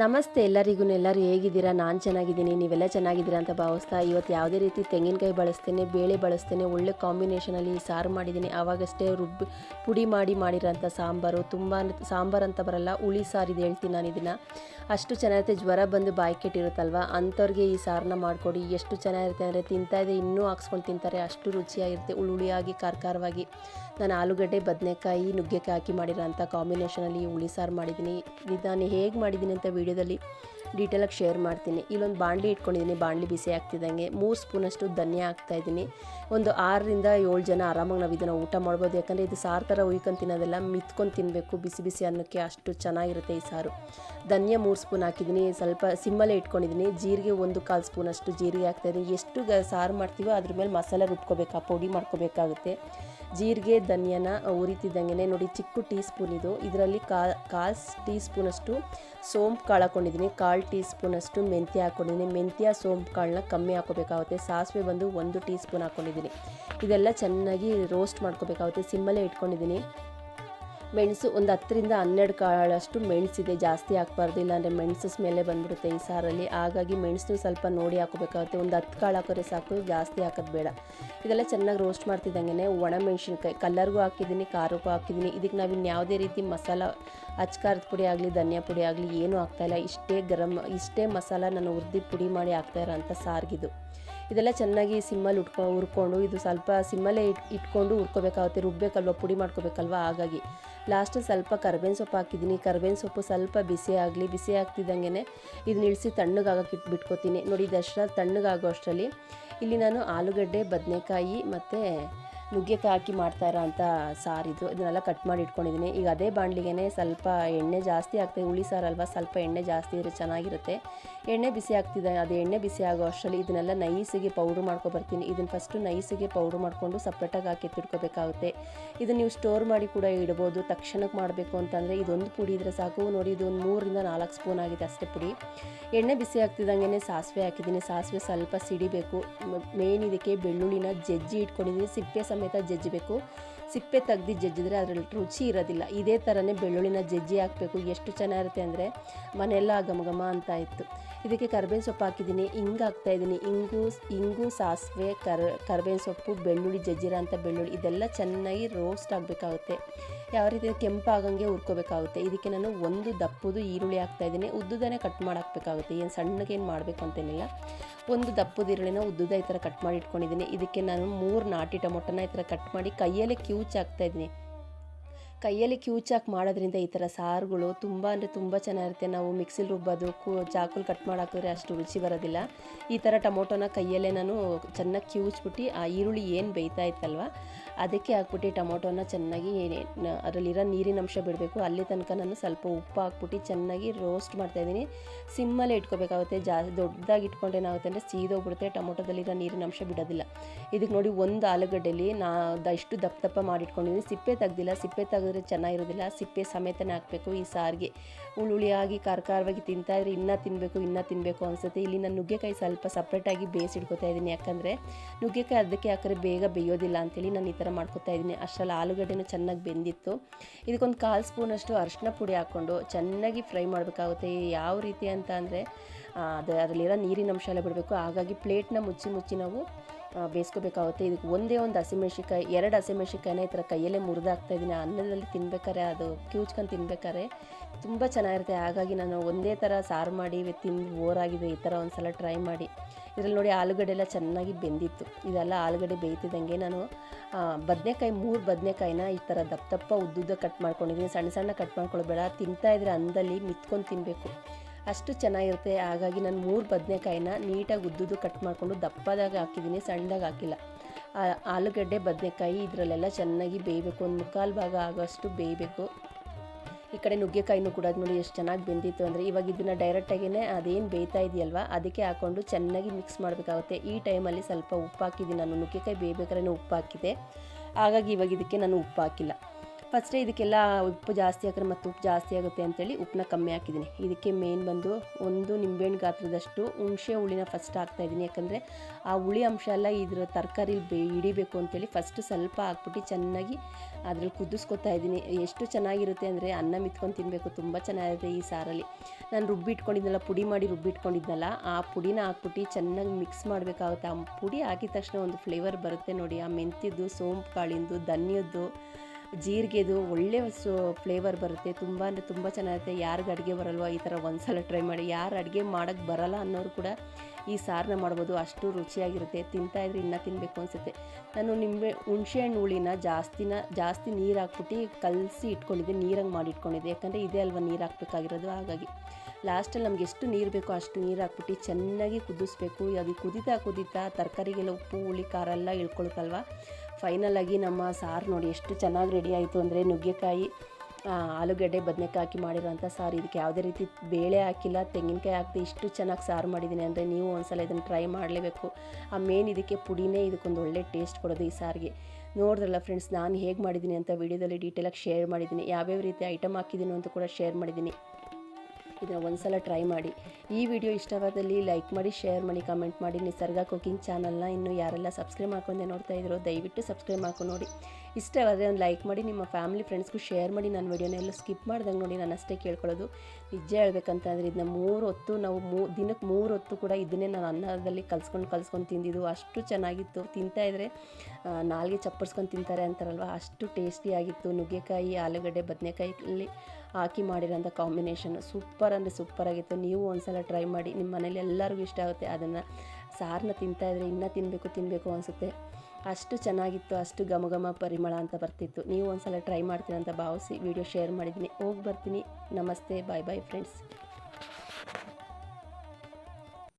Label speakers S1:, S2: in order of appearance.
S1: ನಮಸ್ತೆ ಎಲ್ಲರಿಗೂ, ಎಲ್ಲರೂ ಹೇಗಿದ್ದೀರಾ? ನಾನು ಚೆನ್ನಾಗಿದ್ದೀನಿ, ನೀವೆಲ್ಲ ಚೆನ್ನಾಗಿದ್ದೀರಾ ಅಂತ ಭಾವಿಸ್ತಾ ಇವತ್ತು ಯಾವುದೇ ರೀತಿ ತೆಂಗಿನಕಾಯಿ ಬಳಸ್ತೇನೆ, ಬೇಳೆ ಬಳಸ್ತೇನೆ, ಒಳ್ಳೆ ಕಾಂಬಿನೇಷನಲ್ಲಿ ಸಾರು ಮಾಡಿದ್ದೀನಿ. ಆವಾಗಷ್ಟೇ ರುಬ್ಬಿ, ಪುಡಿ ಮಾಡಿ ಮಾಡಿರೋಂಥ ಸಾಂಬಾರು. ತುಂಬ ಸಾಂಬಾರು ಅಂತ ಬರಲ್ಲ, ಹುಳಿ ಸಾರು ಇದು ಹೇಳ್ತೀನಿ ನಾನು ಇದನ್ನು. ಅಷ್ಟು ಚೆನ್ನಾಗಿರುತ್ತೆ, ಜ್ವರ ಬಂದು ಬಾಯಿ ಕೆಟ್ಟಿರುತ್ತಲ್ವ? ಅಂಥವ್ರಿಗೆ ಈ ಸಾರನ್ನ ಮಾಡಿಕೊಡಿ. ಎಷ್ಟು ಚೆನ್ನಾಗಿರುತ್ತೆ ಅಂದರೆ ಇದೆ ಇನ್ನೂ ಹಾಕ್ಸ್ಕೊಂಡು ತಿಂತಾರೆ. ಅಷ್ಟು ರುಚಿಯಾಗಿರುತ್ತೆ ಹುಳಿಯಾಗಿ ಖಾರ ಖಾರವಾಗಿ ನಾನು ಆಲೂಗಡ್ಡೆ, ಬದನೆಕಾಯಿ, ನುಗ್ಗೆಕಾಯಿ ಹಾಕಿ ಮಾಡಿರೋಂಥ ಕಾಂಬಿನೇಷನಲ್ಲಿ ಹುಳಿ ಸಾರು ಮಾಡಿದ್ದೀನಿ. ಇದನ್ನು ನಾನು ಹೇಗೆ ಮಾಡಿದ್ದೀನಿ ಅಂತ ವೀಡಿಯೋದಲ್ಲಿ. ಡೀಟೇಲಾಗಿ ಶೇರ್ ಮಾಡ್ತೀನಿ. ಇಲ್ಲೊಂದು ಬಾಣಲಿ ಇಟ್ಕೊಂಡಿದ್ದೀನಿ ಬಾಂಡ್ಲಿ ಬಿಸಿ ಆಗ್ತಿದ್ದಂಗೆ. ಮೂರು ಸ್ಪೂನಷ್ಟು ಧನ್ಯ ಹಾಕ್ತಾಯಿದ್ದೀನಿ ಒಂದು ಆರರಿಂದ ಏಳು ಜನ ಆರಾಮಾಗಿ ನಾವು ಇದನ್ನು ಊಟ ಮಾಡ್ಬೋದು. ಯಾಕಂದರೆ ಇದು ಸಾರು ಥರ ಉಯ್ಕೊಂಡು ತಿನ್ನೋದೆಲ್ಲ, ಮಿತ್ಕೊಂಡು ತಿನ್ನಬೇಕು ಬಿಸಿ ಬಿಸಿ ಅನ್ನೋಕ್ಕೆ ಅಷ್ಟು ಚೆನ್ನಾಗಿರುತ್ತೆ ಈ ಸಾರು. ಧನ್ಯ ಮೂರು ಸ್ಪೂನ್ ಹಾಕಿದ್ದೀನಿ. ಸ್ವಲ್ಪ ಸಿಮ್ಮಲ್ಲೇ ಇಟ್ಕೊಂಡಿದ್ದೀನಿ ಜೀರಿಗೆ ಒಂದು ಕಾಲು ಸ್ಪೂನಷ್ಟು ಜೀರಿಗೆ ಹಾಕ್ತಾಯಿದ್ದೀನಿ ಎಷ್ಟು ಗ ಸಾರು ಮಾಡ್ತೀವೋ ಅದ್ರ ಮೇಲೆ ಮಸಾಲೆ ರುಬ್ಕೋಬೇಕು. ಆ ಪುಡಿ ಮಾಡ್ಕೋಬೇಕಾಗುತ್ತೆ. ಜೀರಿಗೆ, ಧನಿಯನ ಉರಿತಿದ್ದಂಗೆ ನೋಡಿ ಚಿಕ್ಕ ಟೀ ಸ್ಪೂನ್ ಇದು. ಇದರಲ್ಲಿ ಕಾ, ಕಾಲು ಟೀ ಸ್ಪೂನಷ್ಟು ಸೋಂಪು ಕಾಳು ಹಾಕ್ಕೊಂಡಿದ್ದೀನಿ ಕಾಲು ಟೀ ಸ್ಪೂನಷ್ಟು ಮೆಂತ್ಯ ಹಾಕ್ಕೊಂಡಿದ್ದೀನಿ. ಮೆಂತ್ಯ ಸೋಂಪು ಕಾಳನ್ನ ಕಮ್ಮಿ ಹಾಕೋಬೇಕಾಗುತ್ತೆ ಸಾಸಿವೆ ಬಂದು ಒಂದು ಟೀ ಸ್ಪೂನ್ ಹಾಕ್ಕೊಂಡಿದ್ದೀನಿ. ಇದೆಲ್ಲ ಚೆನ್ನಾಗಿ ರೋಸ್ಟ್ ಮಾಡ್ಕೋಬೇಕಾಗುತ್ತೆ. ಸಿಮ್ಮಲ್ಲೇ ಇಟ್ಕೊಂಡಿದ್ದೀನಿ. ಮೆಣಸು ಒಂದು ಹತ್ತರಿಂದ ಹನ್ನೆರಡು ಕಾಳಷ್ಟು ಮೆಣಸಿದೆ ಜಾಸ್ತಿ ಹಾಕ್ಬಾರ್ದು, ಇಲ್ಲಾಂದರೆ ಮೆಣಸು ಸ್ಮೆಲ್ಲೇ ಬಂದ್ಬಿಡುತ್ತೆ ಈ ಸಾರಲ್ಲಿ. ಹಾಗಾಗಿ ಮೆಣಸು ಸ್ವಲ್ಪ ನೋಡಿ ಹಾಕೋಬೇಕಾಗುತ್ತೆ ಒಂದು ಹತ್ತು ಕಾಳು ಹಾಕೋರೆ ಸಾಕು, ಜಾಸ್ತಿ ಹಾಕೋದು ಬೇಡ. ಇದೆಲ್ಲ ಚೆನ್ನಾಗಿ ರೋಸ್ಟ್ ಮಾಡ್ತಿದ್ದಂಗೆ ಒಣ ಮೆಣಸಿನ್ಕಾಯಿ. ಕಲ್ಲರ್ಗೂ ಹಾಕಿದ್ದೀನಿ ಖಾರಕ್ಕೂ ಹಾಕಿದ್ದೀನಿ ಇದಕ್ಕೆ ನಾವು ಇನ್ಯಾವುದೇ ರೀತಿ ಮಸಾಲ ಅಚ್ಕಾರದ ಪುಡಿ ಆಗಲಿ, ಧನಿಯಾ ಪುಡಿ ಆಗಲಿ, ಏನೂ ಹಾಕ್ತಾಯಿಲ್ಲ ಇಷ್ಟೇ ಗರಂ, ಇಷ್ಟೇ ಮಸಾಲ ನಾನು ಹುರಿದು ಪುಡಿ ಮಾಡಿ ಹಾಕ್ತಾ ಇರೋಂಥ ಸಾರಿಗಿದು. ಇದೆಲ್ಲ ಚೆನ್ನಾಗಿ ಸಿಮ್ಮಲ್ಲಿ ಉಟ್ಕೊ, ಹುರ್ಕೊಂಡು, ಇದು ಸ್ವಲ್ಪ ಸಿಮ್ಮಲ್ಲೇ ಇಟ್, ಇಟ್ಕೊಂಡು ಹುರ್ಕೋಬೇಕಾಗುತ್ತೆ. ರುಬ್ಬೇಕಲ್ವ? ಪುಡಿ ಮಾಡ್ಕೋಬೇಕಲ್ವಾ? ಹಾಗಾಗಿ. ಲಾಸ್ಟ್ ಸ್ವಲ್ಪ ಕರ್ಬೇವಿನ ಸೊಪ್ಪು ಹಾಕಿದ್ದೀನಿ. ಕರ್ಬೇವಿನ ಸೊಪ್ಪು ಸ್ವಲ್ಪ ಬಿಸಿ ಆಗಲಿ, ಬಿಸಿ ಆಗ್ತಿದ್ದಂಗೆ ಇದನ್ನ ಇಳಿಸಿ ತಣ್ಣಗಾಗಕ್ಕೆ ಇಟ್ಬಿಟ್ಕೋತೀನಿ ನೋಡಿ ದರ್ಶನ ತಣ್ಣಗಾಗೋ ಅಷ್ಟರಲ್ಲಿ ಇಲ್ಲಿ ನಾನು ಆಲೂಗಡ್ಡೆ, ಬದನೆಕಾಯಿ ಮತ್ತು ನುಗ್ಗೆಕಾಯಿ ಹಾಕಿ ಮಾಡ್ತಾ ಇರೋ ಅಂಥ ಸಾರಿದು ಇದನ್ನೆಲ್ಲ ಕಟ್ ಮಾಡಿ ಇಟ್ಕೊಂಡಿದ್ದೀನಿ. ಈಗ ಅದೇ ಬಾಣಲಿಗೆ ಸ್ವಲ್ಪ ಎಣ್ಣೆ ಜಾಸ್ತಿ ಆಗ್ತದೆ ಹುಳಿ ಸಾರಲ್ವ ಸ್ವಲ್ಪ ಎಣ್ಣೆ ಜಾಸ್ತಿ ಇದ್ರೆ ಚೆನ್ನಾಗಿರುತ್ತೆ. ಎಣ್ಣೆ ಬಿಸಿ ಆಗ್ತಿದೆ. ಅದು ಎಣ್ಣೆ ಬಿಸಿ ಆಗೋ ಅಷ್ಟರಲ್ಲಿ ಇದನ್ನೆಲ್ಲ ನೈಸಿಗೆ ಪೌಡ್ರ್ ಮಾಡ್ಕೊಬರ್ತೀನಿ ಇದನ್ನು ಫಸ್ಟು ನೈಸಿಗೆ ಪೌಡ್ರ್ ಮಾಡಿಕೊಂಡು ಸಪ್ರೇಟಾಗಿ ಹಾಕಿ ಎತ್ತಿಟ್ಕೋಬೇಕಾಗುತ್ತೆ. ಇದನ್ನು ನೀವು ಸ್ಟೋರ್ ಮಾಡಿ ಕೂಡ ಇಡ್ಬೋದು. ತಕ್ಷಣಕ್ಕೆ ಮಾಡಬೇಕು ಅಂತಂದರೆ ಇದೊಂದು ಪುಡಿ ಇದ್ರೆ ಸಾಕು. ನೋಡಿ, ಇದು ಒಂದು ಮೂರರಿಂದ ನಾಲ್ಕು ಸ್ಪೂನ್ ಆಗಿದೆ ಅಷ್ಟೇ ಪುಡಿ. ಎಣ್ಣೆ ಬಿಸಿ ಆಗ್ತಿದ್ದಂಗೆ ಸಾಸಿವೆ ಹಾಕಿದ್ದೀನಿ. ಸಾಸಿವೆ ಸ್ವಲ್ಪ ಸಿಡಿಬೇಕು. ಮೇನ್ ಇದಕ್ಕೆ ಬೆಳ್ಳುಳ್ಳಿನ ಜಜ್ಜಿ ಇಟ್ಕೊಂಡಿದ್ದೀನಿ. ಸಿಪ್ಪೆ ಸಮೇತ ಜಜ್ಜಬೇಕು. ಸಿಪ್ಪೆ ತೆಗ್ದು ಜಜ್ಜಿದ್ರೆ ಅದರಲ್ಲಿ ರುಚಿ ಇರೋದಿಲ್ಲ. ಇದೇ ಥರನೇ ಬೆಳ್ಳುಳ್ಳಿನ ಜಜ್ಜಿ ಹಾಕಬೇಕು. ಎಷ್ಟು ಚೆನ್ನಾಗಿರುತ್ತೆ ಅಂದರೆ ಮನೆಯೆಲ್ಲ ಘಮ ಅಂತ ಇತ್ತು. ಇದಕ್ಕೆ ಕರ್ಬೇವಿನ ಸೊಪ್ಪು ಹಾಕಿದ್ದೀನಿ. ಹಿಂಗೆ ಹಾಕ್ತಾಯಿದ್ದೀನಿ ಇಂಗು ಇಂಗು, ಸಾಸಿವೆ, ಕರ್, ಕರ್ಬೇವಿನ ಸೊಪ್ಪು, ಬೆಳ್ಳುಳ್ಳಿ, ಜಜ್ಜಿರೋ ಅಂಥ ಬೆಳ್ಳುಳ್ಳಿ, ಇದೆಲ್ಲ ಚೆನ್ನಾಗಿ ರೋಸ್ಟ್ ಆಗಬೇಕಾಗುತ್ತೆ. ಯಾವ ರೀತಿ ಕೆಂಪಾಗಂಗೆ ಹುರ್ಕೋಬೇಕಾಗುತ್ತೆ ಇದಕ್ಕೆ ನಾನು ಒಂದು ದಪ್ಪದು ಈರುಳ್ಳಿ ಹಾಕ್ತಾ ಇದ್ದೀನಿ. ಉದ್ದುದನೇ ಕಟ್ ಮಾಡಿ ಹಾಕಬೇಕಾಗುತ್ತೆ ಏನು ಸಣ್ಣಗೇನು ಮಾಡಬೇಕು ಅಂತೇನಿಲ್ಲ. ಒಂದು ದಪ್ಪದ ಈರುಳ್ಳಿನ ಉದ್ದುದ ಈ ಥರ ಕಟ್ ಮಾಡಿ ಇಟ್ಕೊಂಡಿದ್ದೀನಿ. ಇದಕ್ಕೆ ನಾನು ಮೂರು ನಾಟಿ ಟೊಮೊಟೊನ ಈ ಥರ ಕಟ್ ಮಾಡಿ ಕೈಯಲ್ಲಿ ಕ್ಯೂಚ್ ಹಾಕ್ತಾಯಿದ್ದೀನಿ ಕೈಯಲ್ಲಿ ಕ್ಯೂಚಾಕ್ ಮಾಡೋದ್ರಿಂದ ಈ ಥರ ಸಾರುಗಳು ತುಂಬ ಅಂದರೆ ತುಂಬ ಚೆನ್ನಾಗಿರುತ್ತೆ. ನಾವು ಮಿಕ್ಸಿಲಿ ರುಬ್ಬೋದು, ಕೂ ಚಾಕುಲ್ ಕಟ್ ಮಾಡಾಕಿದ್ರೆ ಅಷ್ಟು ರುಚಿ ಬರೋದಿಲ್ಲ. ಈ ಥರ ಟೊಮೊಟೊನ ಕೈಯಲ್ಲೇ ನಾನು ಚೆನ್ನಾಗಿ ಕ್ಯೂಚ್ಬಿಟ್ಟು ಆ ಈರುಳ್ಳಿ ಏನು ಬೇಯ್ತಾ ಇತ್ತಲ್ವ ಅದಕ್ಕೆ ಹಾಕ್ಬಿಟ್ಟು ಟೊಮೊಟೊನ ಚೆನ್ನಾಗಿ ಅದರಲ್ಲಿರೋ ನೀರಿನ ಅಂಶ ಬಿಡಬೇಕು. ಅಲ್ಲಿ ತನಕ ನಾನು ಸ್ವಲ್ಪ ಉಪ್ಪು ಹಾಕ್ಬಿಟ್ಟು ಚೆನ್ನಾಗಿ ರೋಸ್ಟ್ ಮಾಡ್ತಾಯಿದ್ದೀನಿ ಸಿಮ್ಮಲ್ಲೇ ಇಟ್ಕೋಬೇಕಾಗುತ್ತೆ. ಜಾಸ್ತಿ ದೊಡ್ಡದಾಗಿ ಇಟ್ಕೊಂಡು ಏನಾಗುತ್ತೆ ಅಂದರೆ ಸೀದೋಗ್ಬಿಡುತ್ತೆ. ಟೊಮೊಟೊದಲ್ಲಿರೋ ನೀರಿನ ಅಂಶ ಬಿಡೋದಿಲ್ಲ. ಇದಕ್ಕೆ ನೋಡಿ ಒಂದು ಆಲೂಗಡ್ಡೆಯಲ್ಲಿ ನಾ ಇಷ್ಟು ದಪ್ಪ ದಪ್ಪ ಮಾಡಿಟ್ಕೊಂಡಿದ್ದೀನಿ ಸಿಪ್ಪೆ ತೆಗ್ದಿಲ್ಲ. ಸಿಪ್ಪೆ ತೆಗೆದ್ರೆ ಚೆನ್ನಾಗಿರೋದಿಲ್ಲ. ಸಿಪ್ಪೆ ಸಮೇತನೇ ಹಾಕಬೇಕು. ಈ ಸಾರಿಗೆ ಹುಳುಳಿಯಾಗಿ ಖಾರ ಖಾರವಾಗಿ ತಿಂತಾ ಇದ್ರೆ ಇನ್ನೂ ತಿನ್ನಬೇಕು ಇನ್ನೂ ತಿನ್ನಬೇಕು ಅನಿಸುತ್ತೆ. ಇಲ್ಲಿ ನಾನು ನುಗ್ಗೆಕಾಯಿ ಸ್ವಲ್ಪ ಸಪ್ರೇಟಾಗಿ ಬೇಯಿಸಿಡ್ಕೊತಾ ಇದ್ದೀನಿ. ಯಾಕಂದರೆ ನುಗ್ಗೆಕಾಯಿ ಅದಕ್ಕೆ ಹಾಕಿದ್ರೆ ಬೇಗ ಬೇಯೋದಿಲ್ಲ ಅಂತೇಳಿ ನಾನು ಈ ಥರ ಮಾಡ್ಕೊತಾ ಇದ್ದೀನಿ. ಅಷ್ಟರಲ್ಲಿ ಆಲೂಗಡ್ಡೆನೂ ಚೆನ್ನಾಗಿ ಬೆಂದಿತ್ತು. ಇದಕ್ಕೊಂದು ಕಾಲು ಸ್ಪೂನಷ್ಟು ಅರಿಶಿನ ಪುಡಿ ಹಾಕ್ಕೊಂಡು ಚೆನ್ನಾಗಿ ಫ್ರೈ ಮಾಡಬೇಕಾಗುತ್ತೆ. ಯಾವ ರೀತಿ ಅಂತ ಅಂದರೆ ಅದು ಅದರಲ್ಲಿರೋ ನೀರಿನ ಅಂಶ ಎಲ್ಲ ಬಿಡಬೇಕು. ಹಾಗಾಗಿ ಪ್ಲೇಟ್ನ ಮುಚ್ಚಿ ಮುಚ್ಚಿ ನಾವು ಬೇಯಿಸ್ಕೋಬೇಕಾಗುತ್ತೆ. ಇದಕ್ಕೆ ಒಂದೇ ಒಂದು ಹಸಿಮೆಣ್ಸಿಕಾಯಿ ಎರಡು ಹಸಿಮೆಣ್ಸಿಕಾಯಿನ ಈ ಥರ ಕೈಯಲ್ಲೇ ಮುರಿದಾಗ್ತಾ ಇದ್ದೀನಿ ಅನ್ನದಲ್ಲಿ ತಿನ್ಬೇಕಾರೆ ಅದು ಕ್ಯೂಚ್ಕೊಂಡು ತಿನ್ಬೇಕಾರೆ ತುಂಬ ಚೆನ್ನಾಗಿರುತ್ತೆ. ಹಾಗಾಗಿ ನಾನು ಒಂದೇ ಥರ ಸಾರು ಮಾಡಿ ತಿಂದು ಬೋರಾಗಿದೆ ಈ ಥರ ಒಂದು ಸಲ ಟ್ರೈ ಮಾಡಿ. ಇದರಲ್ಲಿ ನೋಡಿ ಆಲೂಗಡ್ಡೆ ಎಲ್ಲ ಚೆನ್ನಾಗಿ ಬೆಂದಿತ್ತು. ಇದೆಲ್ಲ ಆಲೂಗಡ್ಡೆ ಬೇಯ್ತಿದ್ದಂಗೆ ನಾನು ಬದನೆಕಾಯಿ, ಮೂರು ಬದನೆಕಾಯಿನ ಈ ಥರ ದಪ್ಪ ದಪ್ಪ ಉದ್ದುದ್ದ ಕಟ್ ಮಾಡ್ಕೊಂಡಿದ್ದೀನಿ. ಸಣ್ಣ ಸಣ್ಣ ಕಟ್ ಮಾಡ್ಕೊಳ್ಬೇಡ ತಿಂತಾ ಇದ್ರೆ ಅಂದಲ್ಲಿ ಮಿತ್ಕೊಂಡು ತಿನ್ನಬೇಕು ಅಷ್ಟು ಚೆನ್ನಾಗಿರುತ್ತೆ. ಹಾಗಾಗಿ ನಾನು ಮೂರು ಬದನೆಕಾಯಿನ ನೀಟಾಗಿ ಉದ್ದುದು ಕಟ್ ಮಾಡಿಕೊಂಡು ದಪ್ಪದಾಗ ಹಾಕಿದ್ದೀನಿ, ಸಣ್ಣದಾಗಿ ಹಾಕಿಲ್ಲ. ಆಲೂಗಡ್ಡೆ, ಬದನೆಕಾಯಿ ಇದರಲ್ಲೆಲ್ಲ ಚೆನ್ನಾಗಿ ಬೇಯಬೇಕು. ಒಂದು ಮುಕ್ಕಾಲು ಭಾಗ ಆಗೋಷ್ಟು ಬೇಯಬೇಕು. ಈ ಕಡೆ ನುಗ್ಗೆಕಾಯಿನೂ ಕೂಡ ನೋಡಿ ಎಷ್ಟು ಚೆನ್ನಾಗಿ ಬೆಂದಿತ್ತು ಅಂದರೆ ಇವಾಗ ಇದನ್ನು ಡೈರೆಕ್ಟಾಗಿಯೇ ಅದೇನು ಬೇಯ್ತಾ ಇದೆಯಲ್ವ, ಅದಕ್ಕೆ ಹಾಕ್ಕೊಂಡು ಚೆನ್ನಾಗಿ ಮಿಕ್ಸ್ ಮಾಡಬೇಕಾಗುತ್ತೆ. ಈ ಟೈಮಲ್ಲಿ ಸ್ವಲ್ಪ ಉಪ್ಪು ಹಾಕಿದ್ದೀನಿ. ನಾನು ನುಗ್ಗೆಕಾಯಿ ಬೇಯಬೇಕಾದ್ರೆ ಉಪ್ಪು ಹಾಕಿದೆ. ಹಾಗಾಗಿ ಇವಾಗ ಇದಕ್ಕೆ ನಾನು ಉಪ್ಪು ಹಾಕಿಲ್ಲ. ಫಸ್ಟೇ ಇದಕ್ಕೆಲ್ಲ ಉಪ್ಪು ಜಾಸ್ತಿ ಹಾಕಿದ್ರೆ ಮತ್ತು ಉಪ್ಪು ಜಾಸ್ತಿ ಆಗುತ್ತೆ ಅಂತೇಳಿ ಉಪ್ಪನ್ನ ಕಮ್ಮಿ ಹಾಕಿದ್ದೀನಿ. ಇದಕ್ಕೆ ಮೇನ್ ಬಂದು ಒಂದು ನಿಂಬೆಹಣ್ಣು ಗಾತ್ರದಷ್ಟು ಹುಣಸೆ ಹುಳಿನ ಫಸ್ಟ್ ಹಾಕ್ತಾಯಿದ್ದೀನಿ ಯಾಕಂದರೆ ಆ ಹುಳಿ ಅಂಶ ಎಲ್ಲ ಇದ್ರ ತರಕಾರಿಲಿ ಬೇ, ಹಿಡಿಬೇಕು ಅಂತೇಳಿ ಫಸ್ಟ್ ಸ್ವಲ್ಪ ಹಾಕ್ಬಿಟ್ಟು ಚೆನ್ನಾಗಿ ಅದ್ರಲ್ಲಿ ಕುದಿಸ್ಕೊತಾ ಇದ್ದೀನಿ. ಎಷ್ಟು ಚೆನ್ನಾಗಿರುತ್ತೆ ಅಂದರೆ ಅನ್ನ ಮಿತ್ಕೊಂಡು ತಿನ್ನಬೇಕು ತುಂಬ ಚೆನ್ನಾಗಿರುತ್ತೆ ಈ ಸಾರಲ್ಲಿ. ನಾನು ರುಬ್ಬಿಟ್ಕೊಂಡಿದ್ನಲ್ಲ ಪುಡಿ ಮಾಡಿ ರುಬ್ಬಿಟ್ಕೊಂಡಿದ್ದೆನಲ್ಲ ಆ ಪುಡಿನ ಹಾಕ್ಬಿಟ್ಟು ಚೆನ್ನಾಗಿ ಮಿಕ್ಸ್ ಮಾಡಬೇಕಾಗುತ್ತೆ. ಆ ಪುಡಿ ಹಾಕಿದ ತಕ್ಷಣ ಒಂದು ಫ್ಲೇವರ್ ಬರುತ್ತೆ ನೋಡಿ. ಆ ಮೆಂತ್ಯದ್ದು, ಸೋಂಪು ಕಾಳಿಂದು, ಧನ್ಯದ್ದು ಜೀರಿಗೆದು ಒಳ್ಳೆ ಸೊ ಫ್ಲೇವರ್ ಬರುತ್ತೆ. ತುಂಬ ಅಂದರೆ ತುಂಬ ಚೆನ್ನಾಗಿರುತ್ತೆ. ಯಾರಿಗೆ ಅಡುಗೆ ಬರಲ್ವೋ ಈ ಥರ ಒಂದ್ಸಲ ಟ್ರೈ ಮಾಡಿ. ಯಾರು ಅಡುಗೆ ಮಾಡೋಕ್ಕೆ ಬರಲ್ಲ ಅನ್ನೋರು ಕೂಡ ಈ ಸಾರನ್ನ ಮಾಡ್ಬೋದು. ಅಷ್ಟು ರುಚಿಯಾಗಿರುತ್ತೆ. ತಿಂತಾ ಇದ್ರೆ ಇನ್ನೂ ತಿನ್ನಬೇಕು ಅನಿಸುತ್ತೆ. ನಾನು ನಿಂಬೆ ಹುಣಸೆಹಣ್ಣು ಹುಳಿನ ಜಾಸ್ತಿನ, ಜಾಸ್ತಿ ನೀರು ಹಾಕ್ಬಿಟ್ಟು ಕಲಸಿ ಇಟ್ಕೊಂಡಿದ್ದೆ. ನೀರಂಗೆ ಮಾಡಿ ಇಟ್ಕೊಂಡಿದ್ದೆ. ಯಾಕಂದರೆ ಇದೇ ಅಲ್ವಾ ನೀರು ಹಾಕ್ಬೇಕಾಗಿರೋದು. ಹಾಗಾಗಿ ಲಾಸ್ಟಲ್ಲಿ ನಮ್ಗೆ ಎಷ್ಟು ನೀರು ಬೇಕೋ ಅಷ್ಟು ನೀರು ಹಾಕ್ಬಿಟ್ಟು ಚೆನ್ನಾಗಿ ಕುದಿಸ್ಬೇಕು. ಅದು ಕುದಿತಾ ಕುದಿತಾ ತರಕಾರಿಗೆಲ್ಲ ಉಪ್ಪು, ಹುಳಿ, ಖಾರ ಎಲ್ಲ ಇಳ್ಕೊಳುತ್ತಲ್ವ ಫೈನಲಾಗಿ ನಮ್ಮ ಸಾರು ನೋಡಿ ಎಷ್ಟು ಚೆನ್ನಾಗಿ ರೆಡಿ ಆಯಿತು ಅಂದರೆ ನುಗ್ಗೆಕಾಯಿ ಆಲೂಗಡ್ಡೆ, ಬದನೆಕಾಯಿ ಹಾಕಿ ಮಾಡಿರೋಂಥ ಸಾರು. ಇದಕ್ಕೆ ಯಾವುದೇ ರೀತಿ ಬೇಳೆ ಹಾಕಿಲ್ಲ, ತೆಂಗಿನಕಾಯಿ ಹಾಕಿ ಇಷ್ಟು ಚೆನ್ನಾಗಿ ಸಾರು ಮಾಡಿದ್ದೀನಿ ಅಂದರೆ ನೀವು ಒಂದ್ಸಲ ಇದನ್ನು ಟ್ರೈ ಮಾಡಲೇಬೇಕು. ಆ ಮೇನ್ ಇದಕ್ಕೆ ಪುಡಿನೇ ಇದಕ್ಕೊಂದು ಒಳ್ಳೆ ಟೇಸ್ಟ್ ಕೊಡೋದು ಈ ಸಾರಿಗೆ. ನೋಡಿದ್ರಲ್ಲ ಫ್ರೆಂಡ್ಸ್ ನಾನು ಹೇಗೆ ಮಾಡಿದ್ದೀನಿ ಅಂತ ವಿಡಿಯೋದಲ್ಲಿ ಡೀಟೇಲಾಗಿ ಶೇರ್ ಮಾಡಿದ್ದೀನಿ. ಯಾವ್ಯಾವ ರೀತಿ ಐಟಮ್ ಹಾಕಿದ್ದೀನಿ ಅಂತ ಕೂಡ ಶೇರ್ ಮಾಡಿದ್ದೀನಿ. ಇದನ್ನು ಒಂದ್ಸಲ ಟ್ರೈ ಮಾಡಿ. ಈ ವಿಡಿಯೋ ಇಷ್ಟವಾದಲ್ಲಿ ಲೈಕ್ ಮಾಡಿ ಶೇರ್ ಮಾಡಿ ಕಮೆಂಟ್ ಮಾಡಿ. ನಿಸರ್ಗ ಕುಕಿಂಗ್ ಚಾನಲ್ನ ಇನ್ನು ಯಾರೆಲ್ಲ ಸಬ್ಸ್ಕ್ರೈಬ್ ಮಾಡ್ಕೊಂಡೆ ನೋಡ್ತಾ ಇದ್ರು ದಯವಿಟ್ಟು ಸಬ್ಸ್ಕ್ರೈಬ್ ಮಾಡ್ಕೊಂಡು ನೋಡಿ. ಇಷ್ಟವಾದರೆ ಒಂದು ಲೈಕ್ ಮಾಡಿ ನಿಮ್ಮ ಫ್ಯಾಮಿಲಿ ಫ್ರೆಂಡ್ಸ್ಗೂ ಶೇರ್ ಮಾಡಿ ನನ್ನ ವಿಡಿಯೋನ ಎಲ್ಲ ಸ್ಕಿಪ್ ಮಾಡ್ದಂಗೆ ನೋಡಿ ನಾನು ಅಷ್ಟೇ ಕೇಳ್ಕೊಳ್ಳೋದು. ನಿಜ ಹೇಳ್ಬೇಕಂತಂದರೆ ಇದನ್ನ ಮೂರು ಹೊತ್ತು ನಾವು ಮೂ ದಿನಕ್ಕೆ ಮೂರು ಹೊತ್ತು ಕೂಡ ಇದನ್ನೇ ನಾನು ಅನ್ನದಲ್ಲಿ ಕಲ್ಸ್ಕೊಂಡು ಕಲ್ಸ್ಕೊಂಡು ತಿಂದಿದ್ದು. ಅಷ್ಟು ಚೆನ್ನಾಗಿತ್ತು. ತಿಂತಾ ಇದ್ರೆ ಆ, ನಾಲ್ಗೆ ಚಪ್ಪರ್ಸ್ಕೊಂಡು ತಿಂತಾರೆ ಅಂತಾರಲ್ವ? ಅಷ್ಟು ಟೇಸ್ಟಿಯಾಗಿತ್ತು ನುಗ್ಗೆಕಾಯಿ ಆಲೂಗಡ್ಡೆ ಬದನೆಕಾಯಲ್ಲಿ ಹಾಕಿ ಮಾಡಿರೋಂಥ ಕಾಂಬಿನೇಷನ್. ಸೂಪರ್ ಅಂದರೆ ಸೂಪರ್ ಆಗಿತ್ತು. ನೀವು ಒಂದ್ಸಲ ಟ್ರೈ ಮಾಡಿ ನಿಮ್ಮ ಮನೇಲಿ ಎಲ್ಲರಿಗೂ ಇಷ್ಟ ಆಗುತ್ತೆ. ಅದನ್ನು ಸಾರನ್ನ ತಿಂತಾ ಇದ್ರೆ ಇನ್ನೂ ತಿನ್ನಬೇಕು ತಿನ್ನಬೇಕು ಅನಿಸುತ್ತೆ. ಅಷ್ಟು ಚೆನ್ನಾಗಿತ್ತು, ಅಷ್ಟು ಘಮ ಘಮ ಪರಿಮಳ ಅಂತ ಬರ್ತಿತ್ತು. ನೀವು ಒಂದ್ಸಲ ಟ್ರೈ ಮಾಡ್ತೀರಂತ ಭಾವಿಸಿ ವಿಡಿಯೋ ಶೇರ್ ಮಾಡಿದ್ದೀನಿ. ಹೋಗಿ ಬರ್ತೀನಿ. ನಮಸ್ತೆ. ಬಾಯ್ ಬಾಯ್ ಫ್ರೆಂಡ್ಸ್